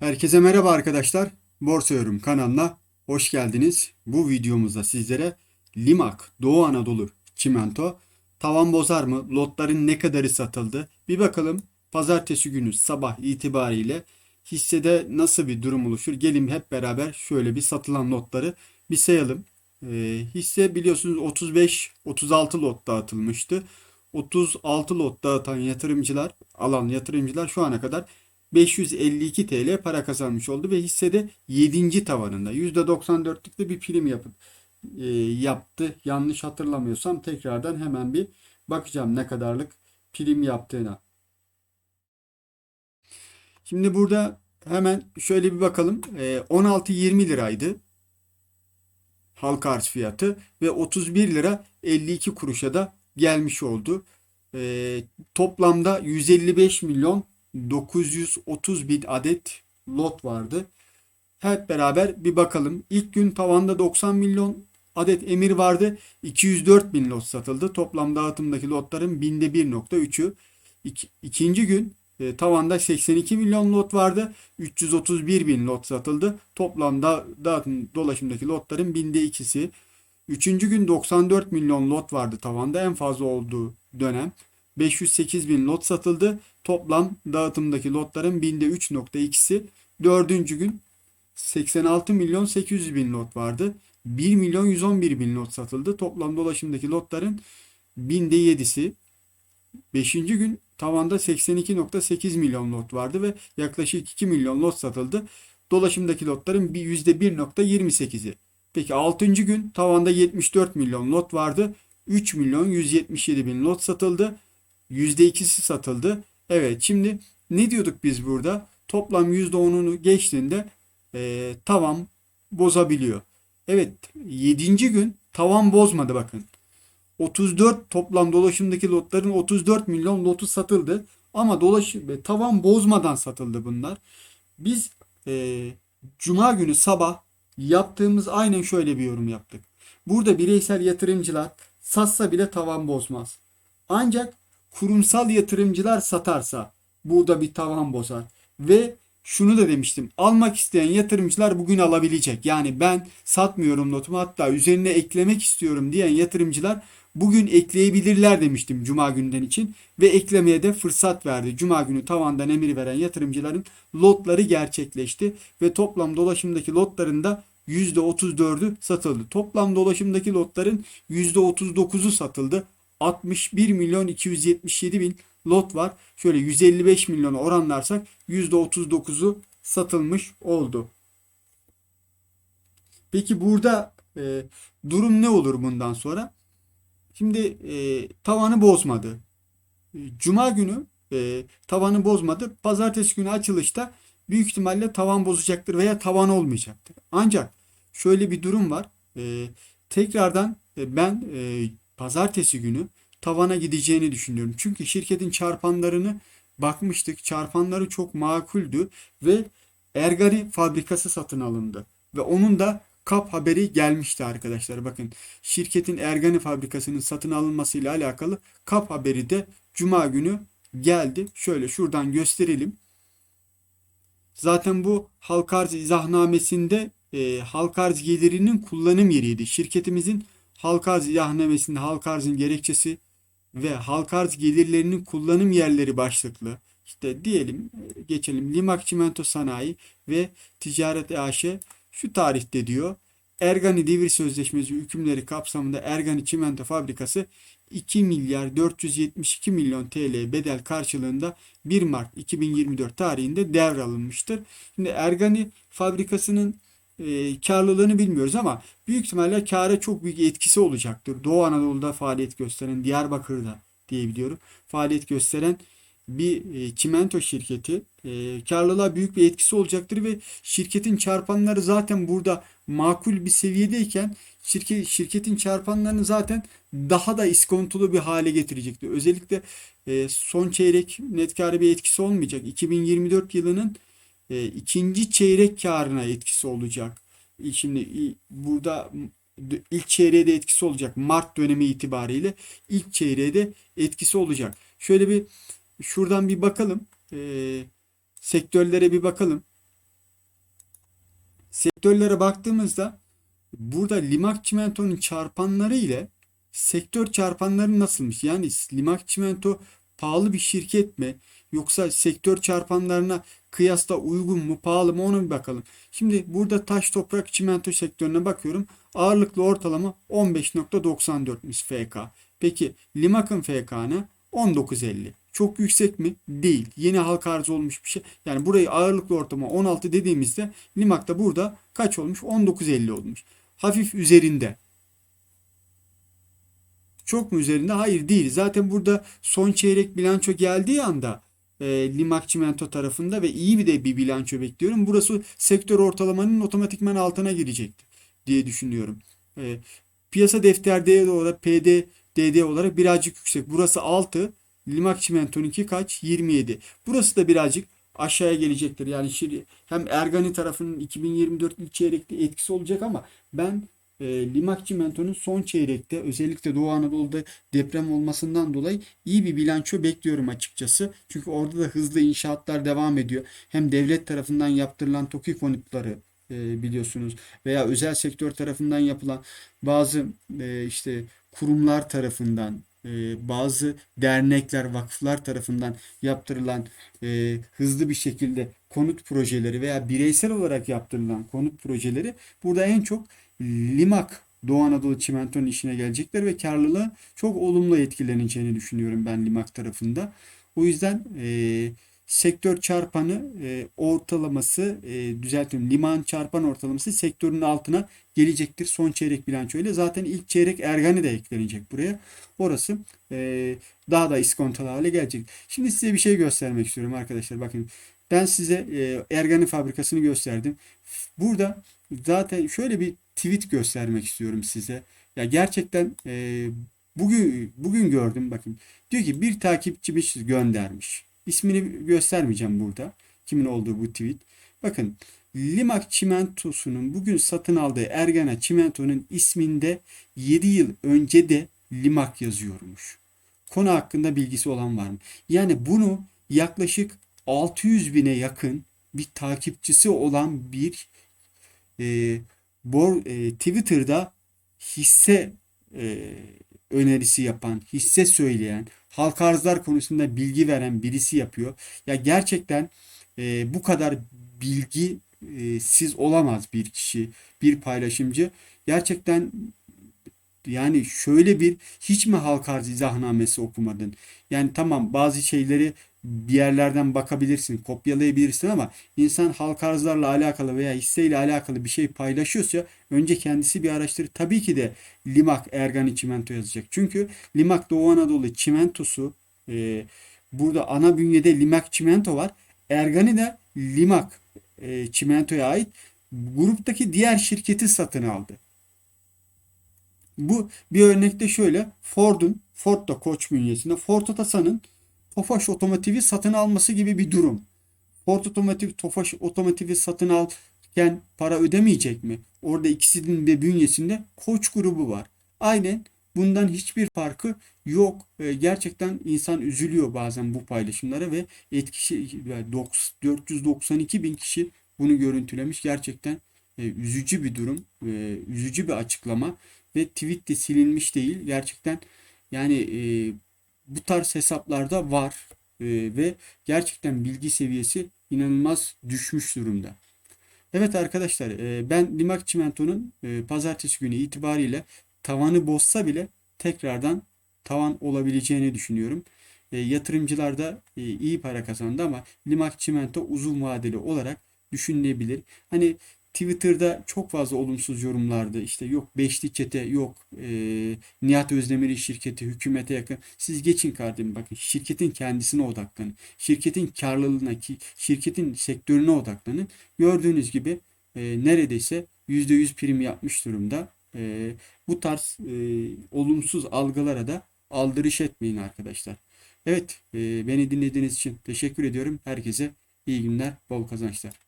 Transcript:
Herkese merhaba arkadaşlar. Borsa Yorum kanalına hoş geldiniz. Bu videomuzda sizlere Limak Doğu Anadolu Çimento tavan bozar mı? Lotların ne kadarı satıldı? Bir bakalım pazartesi günü sabah itibariyle hissede nasıl bir durum oluşur? Gelin hep beraber şöyle bir satılan lotları bir sayalım. Ee, hisse biliyorsunuz 35-36 lot dağıtılmıştı. 36 lot dağıtan yatırımcılar, alan yatırımcılar şu ana kadar 552 TL para kazanmış oldu ve hissede 7. tavanında %94'lük de bir prim yapıp e, yaptı. Yanlış hatırlamıyorsam tekrardan hemen bir bakacağım ne kadarlık prim yaptığına. Şimdi burada hemen şöyle bir bakalım. E, 16-20 liraydı halka arz fiyatı ve 31 lira 52 kuruşa da gelmiş oldu. E, toplamda 155 milyon 930 bin adet lot vardı. Hep beraber bir bakalım. İlk gün tavanda 90 milyon adet emir vardı. 204 bin lot satıldı. Toplam dağıtımdaki lotların binde 1.3'ü. İki, ikinci gün e, tavanda 82 milyon lot vardı. 331 bin lot satıldı. Toplamda dağıtım dolaşımdaki lotların binde ikisi. Üçüncü gün 94 milyon lot vardı tavanda. En fazla olduğu dönem. 508 bin lot satıldı. Toplam dağıtımdaki lotların binde 3.2'si. Dördüncü gün 86 milyon 800 bin lot vardı. 1 milyon 111 bin lot satıldı. Toplam dolaşımdaki lotların binde 7'si. Beşinci gün tavanda 82.8 milyon lot vardı ve yaklaşık 2 milyon lot satıldı. Dolaşımdaki lotların bir %1.28'i. Peki 6. gün tavanda 74 milyon lot vardı. 3 milyon 177 bin lot satıldı. %2'si satıldı. Evet şimdi ne diyorduk biz burada? Toplam %10'unu geçtiğinde e, tavan bozabiliyor. Evet 7. gün tavan bozmadı bakın. 34 toplam dolaşımdaki lotların 34 milyon lotu satıldı. Ama dolaşım tavan bozmadan satıldı bunlar. Biz e, Cuma günü sabah yaptığımız aynen şöyle bir yorum yaptık. Burada bireysel yatırımcılar satsa bile tavan bozmaz. Ancak kurumsal yatırımcılar satarsa burada bir tavan bozar. Ve şunu da demiştim. Almak isteyen yatırımcılar bugün alabilecek. Yani ben satmıyorum notumu hatta üzerine eklemek istiyorum diyen yatırımcılar bugün ekleyebilirler demiştim Cuma günden için. Ve eklemeye de fırsat verdi. Cuma günü tavandan emir veren yatırımcıların lotları gerçekleşti. Ve toplam dolaşımdaki lotların da %34'ü satıldı. Toplam dolaşımdaki lotların %39'u satıldı. 61 milyon 277 bin lot var. Şöyle 155 milyona oranlarsak %39'u satılmış oldu. Peki burada e, durum ne olur bundan sonra? Şimdi e, tavanı bozmadı. E, Cuma günü e, tavanı bozmadı. Pazartesi günü açılışta büyük ihtimalle tavan bozacaktır veya tavan olmayacaktır. Ancak şöyle bir durum var. E, tekrardan e, ben e, pazartesi günü tavana gideceğini düşünüyorum. Çünkü şirketin çarpanlarını bakmıştık. Çarpanları çok makuldü ve Ergani fabrikası satın alındı. Ve onun da kap haberi gelmişti arkadaşlar. Bakın şirketin Ergani fabrikasının satın alınmasıyla alakalı kap haberi de Cuma günü geldi. Şöyle şuradan gösterelim. Zaten bu halk arz izahnamesinde e, halk arz gelirinin kullanım yeriydi. Şirketimizin halk arz izahnamesinde halk arzın gerekçesi ve halk arz gelirlerinin kullanım yerleri başlıklı. İşte diyelim geçelim Limak Çimento Sanayi ve Ticaret AŞ şu tarihte diyor. Ergani Devir Sözleşmesi hükümleri kapsamında Ergani Çimento Fabrikası 2 milyar 472 milyon TL bedel karşılığında 1 Mart 2024 tarihinde devralınmıştır. Şimdi Ergani fabrikasının karlılığını bilmiyoruz ama büyük ihtimalle kâra çok büyük etkisi olacaktır. Doğu Anadolu'da faaliyet gösteren, Diyarbakır'da diyebiliyorum. Faaliyet gösteren bir çimento şirketi karlılığa büyük bir etkisi olacaktır ve şirketin çarpanları zaten burada makul bir seviyedeyken şirket, şirketin çarpanlarını zaten daha da iskontolu bir hale getirecektir. Özellikle son çeyrek net karı bir etkisi olmayacak. 2024 yılının e, ikinci çeyrek karına etkisi olacak. E, Şimdi burada ilk çeyreğe de etkisi olacak. Mart dönemi itibariyle ilk çeyreğe de etkisi olacak. Şöyle bir şuradan bir bakalım. E, sektörlere bir bakalım. sektörlere baktığımızda burada Limak Çimento'nun çarpanları ile sektör çarpanları nasılmış? Yani Limak Çimento pahalı bir şirket mi? Yoksa sektör çarpanlarına kıyasla uygun mu, pahalı mı ona bir bakalım. Şimdi burada taş toprak çimento sektörüne bakıyorum. Ağırlıklı ortalama 15.94'müş FK. Peki Limak'ın FK ne? 19.50. Çok yüksek mi? Değil. Yeni halka arz olmuş bir şey. Yani burayı ağırlıklı ortalama 16 dediğimizde Limak da burada kaç olmuş? 19.50 olmuş. Hafif üzerinde. Çok mu üzerinde? Hayır değil. Zaten burada son çeyrek bilanço geldiği anda e, Limak Çimento tarafında ve iyi bir de bir bilanço bekliyorum. Burası sektör ortalamanın otomatikman altına girecektir diye düşünüyorum. E, piyasa defter değeri olarak PD DD olarak birazcık yüksek. Burası 6. Limak Çimento'nunki kaç? 27. Burası da birazcık aşağıya gelecektir. Yani şimdi hem Ergani tarafının 2024 ilk çeyrekte etkisi olacak ama ben e, Limak Çimento'nun son çeyrekte özellikle Doğu Anadolu'da deprem olmasından dolayı iyi bir bilanço bekliyorum açıkçası. Çünkü orada da hızlı inşaatlar devam ediyor. Hem devlet tarafından yaptırılan TOKİ konutları e, biliyorsunuz veya özel sektör tarafından yapılan bazı e, işte kurumlar tarafından e, bazı dernekler, vakıflar tarafından yaptırılan e, hızlı bir şekilde konut projeleri veya bireysel olarak yaptırılan konut projeleri burada en çok Limak Doğu Anadolu Çimento'nun işine gelecekler ve karlılığı çok olumlu etkileneceğini düşünüyorum ben Limak tarafında. O yüzden e, sektör çarpanı e, ortalaması e, düzeltiyorum. Liman çarpan ortalaması sektörün altına gelecektir son çeyrek bilançoyla. Zaten ilk çeyrek Ergani de eklenecek buraya. Orası e, daha da iskontalı hale gelecek. Şimdi size bir şey göstermek istiyorum arkadaşlar. Bakın ben size e, Ergani fabrikasını gösterdim. Burada zaten şöyle bir tweet göstermek istiyorum size. Ya gerçekten e, bugün bugün gördüm bakın. Diyor ki bir takipçimiz göndermiş. İsmini göstermeyeceğim burada. Kimin olduğu bu tweet. Bakın Limak Çimentosu'nun bugün satın aldığı Ergana Çimento'nun isminde 7 yıl önce de Limak yazıyormuş. Konu hakkında bilgisi olan var mı? Yani bunu yaklaşık 600 bine yakın bir takipçisi olan bir e, bor, e, Twitter'da hisse e, önerisi yapan, hisse söyleyen, halka arzlar konusunda bilgi veren birisi yapıyor. Ya gerçekten e, bu kadar bilgi e, siz olamaz bir kişi, bir paylaşımcı. Gerçekten yani şöyle bir hiç mi halka arz izahnamesi okumadın? Yani tamam bazı şeyleri bir yerlerden bakabilirsin, kopyalayabilirsin ama insan halka arzlarla alakalı veya hisseyle alakalı bir şey paylaşıyorsa önce kendisi bir araştırır. Tabii ki de Limak Ergani Çimento yazacak. Çünkü Limak Doğu Anadolu çimentosu e, burada ana bünyede Limak Çimento var. Ergani de Limak e, Çimento'ya ait gruptaki diğer şirketi satın aldı. Bu bir örnekte şöyle Ford'un Ford da Koç bünyesinde Ford Otosan'ın Tofaş Otomotiv'i satın alması gibi bir durum. Ford Otomotiv Tofaş Otomotiv'i satın alırken para ödemeyecek mi? Orada ikisinin de bünyesinde Koç grubu var. Aynen bundan hiçbir farkı yok. E, gerçekten insan üzülüyor bazen bu paylaşımlara ve etkisi 492 bin kişi bunu görüntülemiş. Gerçekten e, üzücü bir durum, e, üzücü bir açıklama ve tweet de silinmiş değil. Gerçekten yani e, bu tarz hesaplarda var e, ve gerçekten bilgi seviyesi inanılmaz düşmüş durumda. Evet arkadaşlar e, ben Limak Çimento'nun e, pazartesi günü itibariyle tavanı bozsa bile tekrardan tavan olabileceğini düşünüyorum. E, yatırımcılar da e, iyi para kazandı ama Limak Çimento uzun vadeli olarak düşünülebilir. Hani Twitter'da çok fazla olumsuz yorumlardı. İşte yok Beşli Çete, yok e, Nihat Özdemir'in şirketi hükümete yakın. Siz geçin kardeşim bakın şirketin kendisine odaklanın. Şirketin karlılığına, ki şirketin sektörüne odaklanın. Gördüğünüz gibi e, neredeyse %100 prim yapmış durumda. E, bu tarz e, olumsuz algılara da aldırış etmeyin arkadaşlar. Evet, e, beni dinlediğiniz için teşekkür ediyorum. Herkese iyi günler, bol kazançlar.